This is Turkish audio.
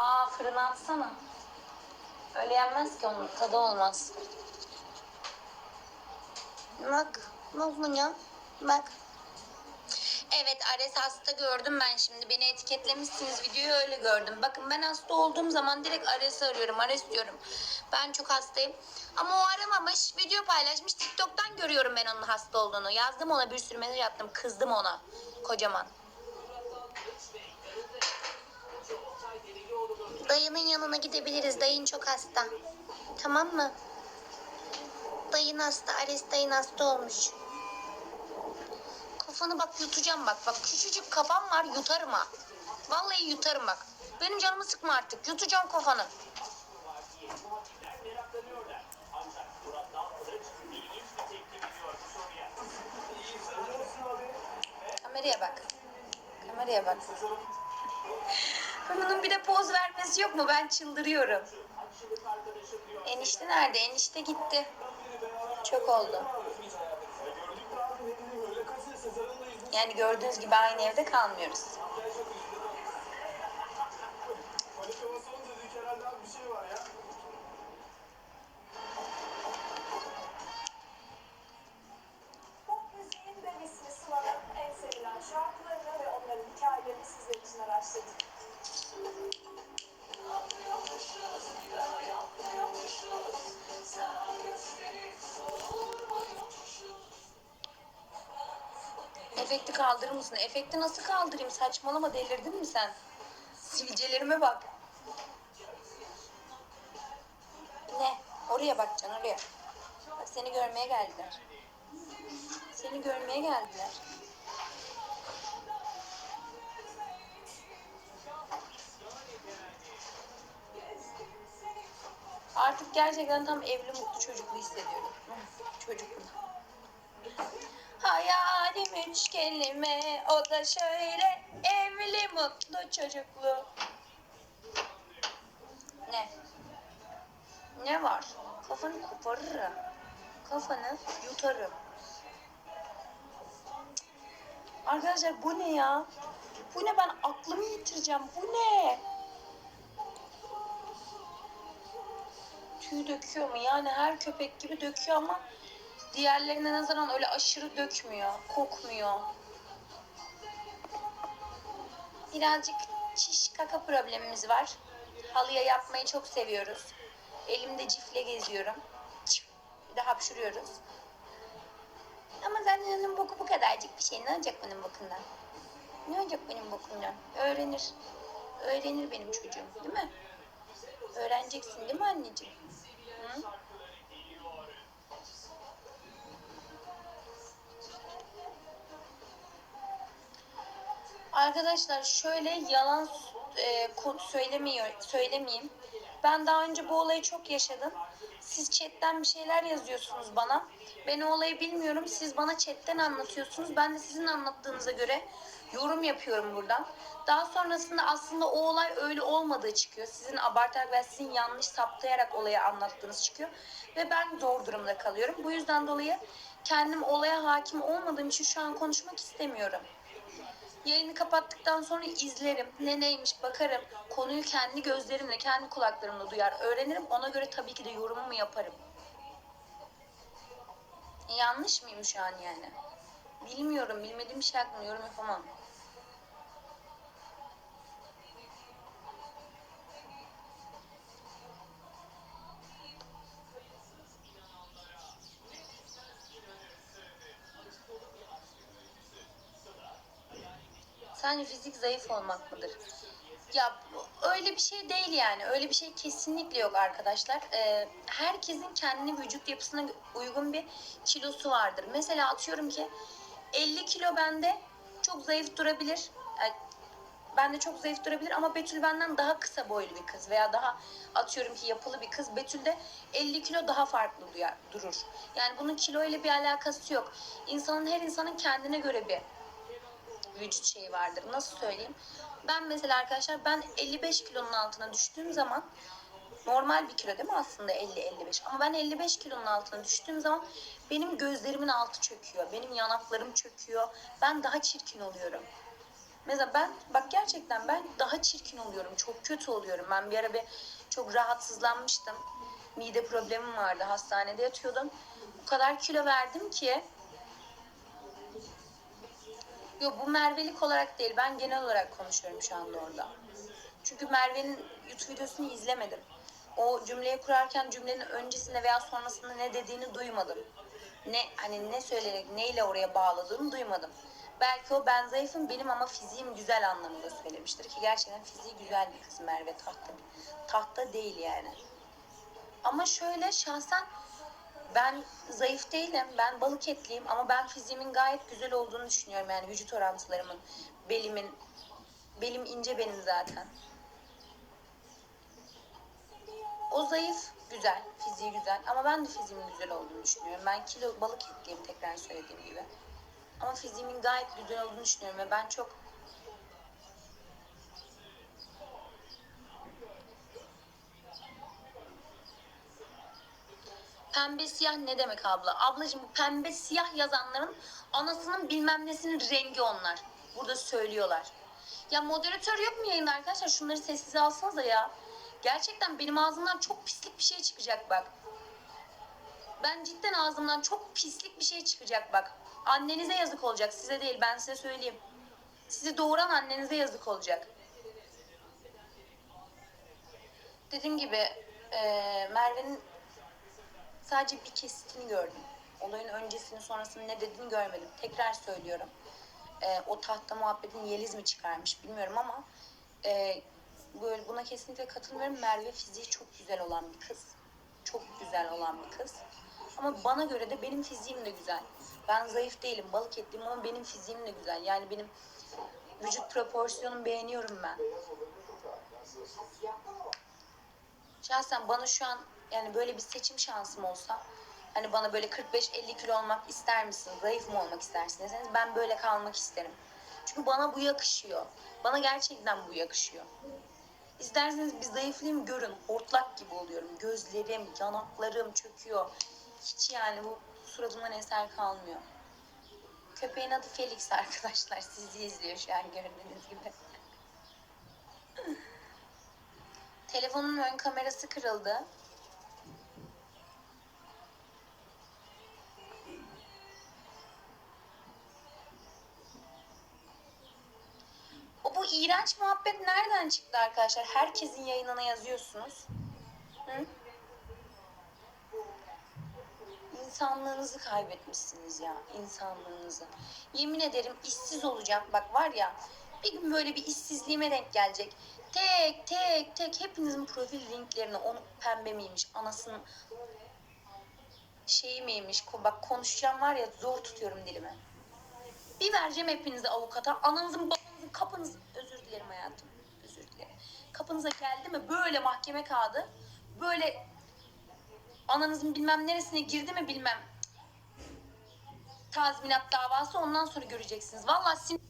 Aa fırına atsana. Öyle yenmez ki onun tadı olmaz. Bak. Bak buna. Bak. Evet Ares hasta gördüm ben şimdi. Beni etiketlemişsiniz videoyu öyle gördüm. Bakın ben hasta olduğum zaman direkt Ares'i arıyorum. Ares diyorum. Ben çok hastayım. Ama o aramamış. Video paylaşmış. TikTok'tan görüyorum ben onun hasta olduğunu. Yazdım ona bir sürü mesaj attım. Kızdım ona. Kocaman. Dayının yanına gidebiliriz. Dayın çok hasta. Tamam mı? Dayın hasta. Ares dayın hasta olmuş. Kafanı bak yutacağım bak. Bak küçücük kafam var yutarım ha. Vallahi yutarım bak. Benim canımı sıkma artık. Yutacağım kafanı. Kameraya bak. Kameraya bak. Bunun bir de poz vermesi yok mu? Ben çıldırıyorum. Enişte nerede? Enişte gitti. Çok oldu. Yani gördüğünüz gibi aynı evde kalmıyoruz. Efekti kaldırır mısın? Efekti nasıl kaldırayım? Saçmalama delirdin mi sen? Sivilcelerime bak. Ne? Oraya bak Can oraya. Bak seni görmeye geldiler. Seni görmeye geldiler. Artık gerçekten tam evli mutlu çocuklu hissediyorum. Çocuklu. Hayalim üç kelime o da şöyle evli mutlu çocuklu. Ne? Ne var? Kafanı koparırım. Kafanı yutarım. Arkadaşlar bu ne ya? Bu ne ben aklımı yitireceğim. Bu ne? Tüy döküyor mu? Yani her köpek gibi döküyor ama diğerlerine nazaran öyle aşırı dökmüyor. Kokmuyor. Birazcık çiş kaka problemimiz var. Halıya yapmayı çok seviyoruz. Elimde cifle geziyorum. Bir de hapşuruyoruz. Ama zaten onun boku bu kadarcık bir şey. Ne olacak benim bokumdan? Ne olacak benim bokumdan? Öğrenir. Öğrenir benim çocuğum değil mi? Öğreneceksin değil mi anneciğim? Hı? Arkadaşlar şöyle yalan e, söylemiyor, söylemeyeyim. Ben daha önce bu olayı çok yaşadım. Siz chatten bir şeyler yazıyorsunuz bana. Ben o olayı bilmiyorum. Siz bana chatten anlatıyorsunuz. Ben de sizin anlattığınıza göre yorum yapıyorum buradan. Daha sonrasında aslında o olay öyle olmadığı çıkıyor. Sizin abartarak ve sizin yanlış saptayarak olayı anlattığınız çıkıyor. Ve ben zor durumda kalıyorum. Bu yüzden dolayı kendim olaya hakim olmadığım için şu an konuşmak istemiyorum. Yayını kapattıktan sonra izlerim. Ne neymiş bakarım. Konuyu kendi gözlerimle, kendi kulaklarımla duyar, öğrenirim. Ona göre tabii ki de yorumumu yaparım. Yanlış mıyım şu an yani? Bilmiyorum. Bilmediğim bir şey hakkında yorum yapamam. Sence fizik zayıf olmak mıdır? Ya öyle bir şey değil yani. Öyle bir şey kesinlikle yok arkadaşlar. Ee, herkesin kendi vücut yapısına uygun bir kilosu vardır. Mesela atıyorum ki 50 kilo bende çok zayıf durabilir. Yani bende çok zayıf durabilir ama Betül benden daha kısa boylu bir kız veya daha atıyorum ki yapılı bir kız. Betül'de 50 kilo daha farklı durur. Yani bunun kilo ile bir alakası yok. İnsanın her insanın kendine göre bir vücut şeyi vardır. Nasıl söyleyeyim? Ben mesela arkadaşlar ben 55 kilonun altına düştüğüm zaman normal bir kilo değil mi aslında 50-55 ama ben 55 kilonun altına düştüğüm zaman benim gözlerimin altı çöküyor. Benim yanaklarım çöküyor. Ben daha çirkin oluyorum. Mesela ben bak gerçekten ben daha çirkin oluyorum. Çok kötü oluyorum. Ben bir ara bir çok rahatsızlanmıştım. Mide problemim vardı. Hastanede yatıyordum. O kadar kilo verdim ki Yok bu Merve'lik olarak değil. Ben genel olarak konuşuyorum şu anda orada. Çünkü Merve'nin YouTube videosunu izlemedim. O cümleyi kurarken cümlenin öncesinde veya sonrasında ne dediğini duymadım. Ne hani ne söyleyerek neyle oraya bağladığını duymadım. Belki o ben zayıfım benim ama fiziğim güzel anlamında söylemiştir ki gerçekten fiziği güzel bir kız Merve tahta. Tahta değil yani. Ama şöyle şahsen ben zayıf değilim. Ben balık etliyim ama ben fiziğimin gayet güzel olduğunu düşünüyorum. Yani vücut orantılarımın, belimin, belim ince benim zaten. O zayıf, güzel, fiziği güzel ama ben de fiziğimin güzel olduğunu düşünüyorum. Ben kilo balık etliyim tekrar söylediğim gibi. Ama fiziğimin gayet güzel olduğunu düşünüyorum ve ben çok Pembe siyah ne demek abla? Ablacığım bu pembe siyah yazanların anasının bilmem nesinin rengi onlar. Burada söylüyorlar. Ya moderatör yok mu yayında arkadaşlar? Şunları sessize alsanıza ya. Gerçekten benim ağzımdan çok pislik bir şey çıkacak bak. Ben cidden ağzımdan çok pislik bir şey çıkacak bak. Annenize yazık olacak size değil ben size söyleyeyim. Sizi doğuran annenize yazık olacak. Dediğim gibi eee, Merve'nin sadece bir kesitini gördüm. Olayın öncesini sonrasını ne dediğini görmedim. Tekrar söylüyorum. Ee, o tahta muhabbetin Yeliz mi çıkarmış bilmiyorum ama e, böyle buna kesinlikle katılmıyorum. Merve fiziği çok güzel olan bir kız. Çok güzel olan bir kız. Ama bana göre de benim fiziğim de güzel. Ben zayıf değilim, balık etliyim ama benim fiziğim de güzel. Yani benim vücut proporsiyonumu beğeniyorum ben. Şahsen bana şu an yani böyle bir seçim şansım olsa hani bana böyle 45-50 kilo olmak ister misin? Zayıf mı olmak istersin deseniz ben böyle kalmak isterim. Çünkü bana bu yakışıyor. Bana gerçekten bu yakışıyor. İsterseniz bir zayıflayayım görün. Hortlak gibi oluyorum. Gözlerim, yanaklarım çöküyor. Hiç yani bu suratımdan eser kalmıyor. Köpeğin adı Felix arkadaşlar. Sizi izliyor şu an gördüğünüz gibi. Telefonun ön kamerası kırıldı. Bu iğrenç muhabbet nereden çıktı arkadaşlar? Herkesin yayınına yazıyorsunuz. Hı? İnsanlığınızı kaybetmişsiniz ya, insanlığınızı. Yemin ederim işsiz olacağım. Bak var ya, bir gün böyle bir işsizliğime denk gelecek. Tek tek tek hepinizin profil linklerini onu pembe miymiş, anasının şeyi miymiş. Bak konuşacağım var ya zor tutuyorum dilimi. Bir vereceğim hepinize avukata. Ananızın babanızın kapınız özür dilerim hayatım. Özür dilerim. Kapınıza geldi mi böyle mahkeme kağıdı böyle ananızın bilmem neresine girdi mi bilmem tazminat davası ondan sonra göreceksiniz. Vallahi sin